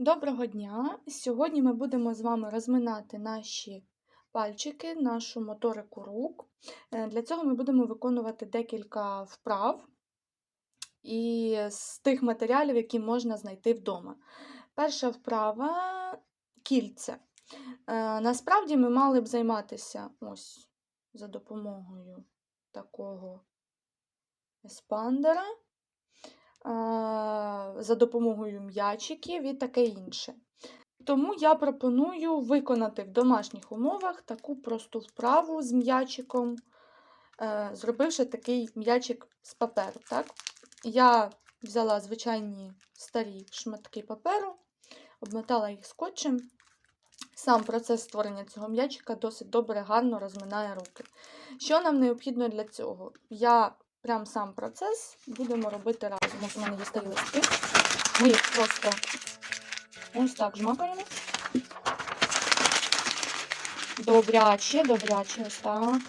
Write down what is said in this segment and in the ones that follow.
Доброго дня! Сьогодні ми будемо з вами розминати наші пальчики, нашу моторику рук. Е, Для цього ми будемо виконувати декілька вправ і з тих матеріалів, які можна знайти вдома. Перша вправа кільце. Е, Насправді ми мали б займатися ось за допомогою такого еспандера а, за допомогою м'ячиків і таке інше. Тому я пропоную виконати в домашніх умовах таку просту вправу з м'ячиком, е, зробивши такий м'ячик з паперу. Так? Я взяла звичайні старі шматки паперу, обмотала їх скотчем. Сам процес створення цього м'ячика досить добре, гарно розминає руки. Що нам необхідно для цього? Я прям сам процес будемо робити разом. Ось у мене є старі. Ми їх просто ось так жмакаємо. Добряче, добряче, ось так.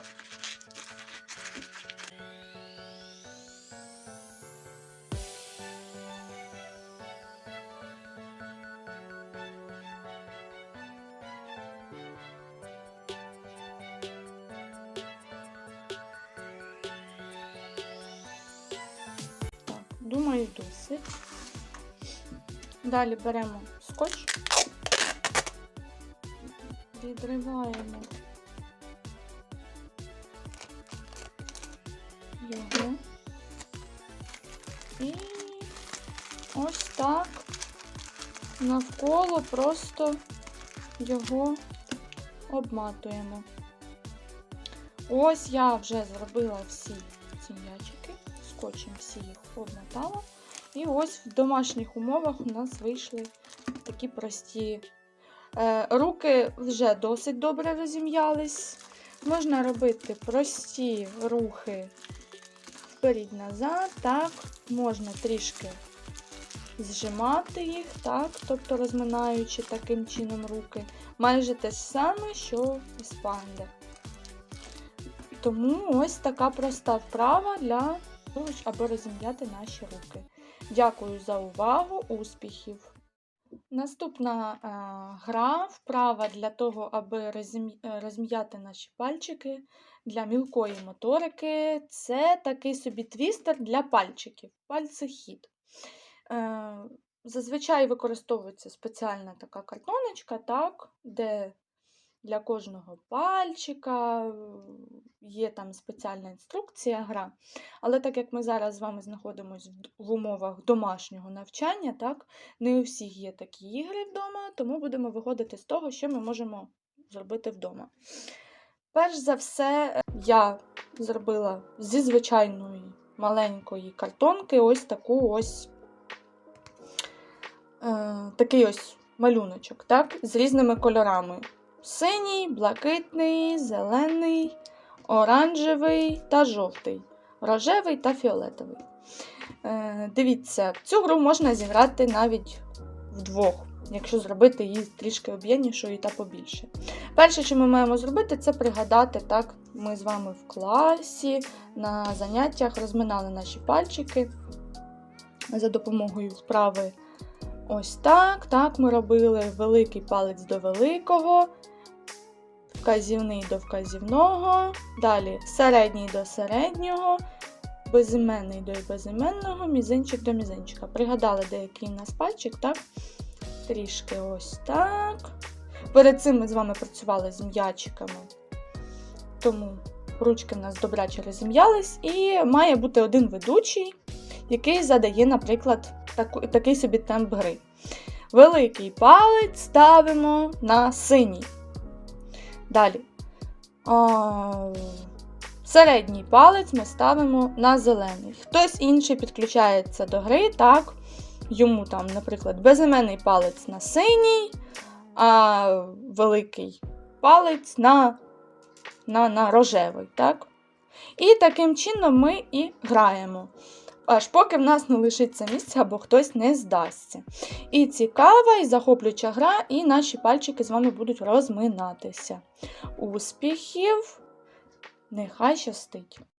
Думаю, досить. Далі беремо скотч, відриваємо його і ось так навколо просто його обматуємо. Ось я вже зробила всі ці м'ячики, скотчем всі їх обмотала. І ось в домашніх умовах у нас вийшли такі прості. Е, Руки вже досить добре розім'ялись. Можна робити прості рухи вперед-назад, так, можна трішки зжимати їх, так, тобто розминаючи таким чином руки. Майже те ж саме, що і спандер. Тому ось така проста вправа для того, аби розім'яти наші руки. Дякую за увагу, успіхів! Наступна е, гра, вправа для того, аби е, розм'яти наші пальчики для мілкої моторики. Це такий собі твістер для пальчиків, пальцехід. Е, зазвичай використовується спеціальна така картоночка, так, де для кожного пальчика є там спеціальна інструкція, гра. Але так як ми зараз з вами знаходимося в- в умовах домашнього навчання, так, не у всіх є такі ігри вдома, тому будемо виходити з того, що ми можемо зробити вдома. Перш за все, е, я зробила зі звичайної маленької картонки ось таку ось е, такий ось малюночок, так, з різними кольорами. Синій, блакитний, зелений, оранжевий та жовтий, рожевий та фіолетовий. Е, дивіться, цю гру можна зіграти навіть вдвох, якщо зробити її трішки об'ємнішою та побільше. Перше, що ми маємо зробити, це пригадати, так, ми з вами в класі на заняттях розминали наші пальчики за допомогою вправи. Ось так. Так, ми робили великий палець до великого, вказівний до вказівного, далі середній до середнього, безіменний до безіменного, мізинчик до мізинчика. Пригадали, де який у нас пальчик, так? Трішки ось так. Перед цим ми з вами працювали з м'ячиками, тому ручки в нас добряче розім'ялись, і має бути один ведучий, який задає, наприклад, таку, такий собі темп гри. Великий палець ставимо на синій. Далі. А, середній палець ми ставимо на зелений. Хтось інший підключається до гри, так. Йому там, наприклад, безіменний палець на синій, а великий палець на, на, на рожевий. так? І таким чином ми і граємо. Аж поки в нас не лишиться місця або хтось не здасться. І цікава, і захоплююча гра, і наші пальчики з вами будуть розминатися. Успіхів! Нехай щастить!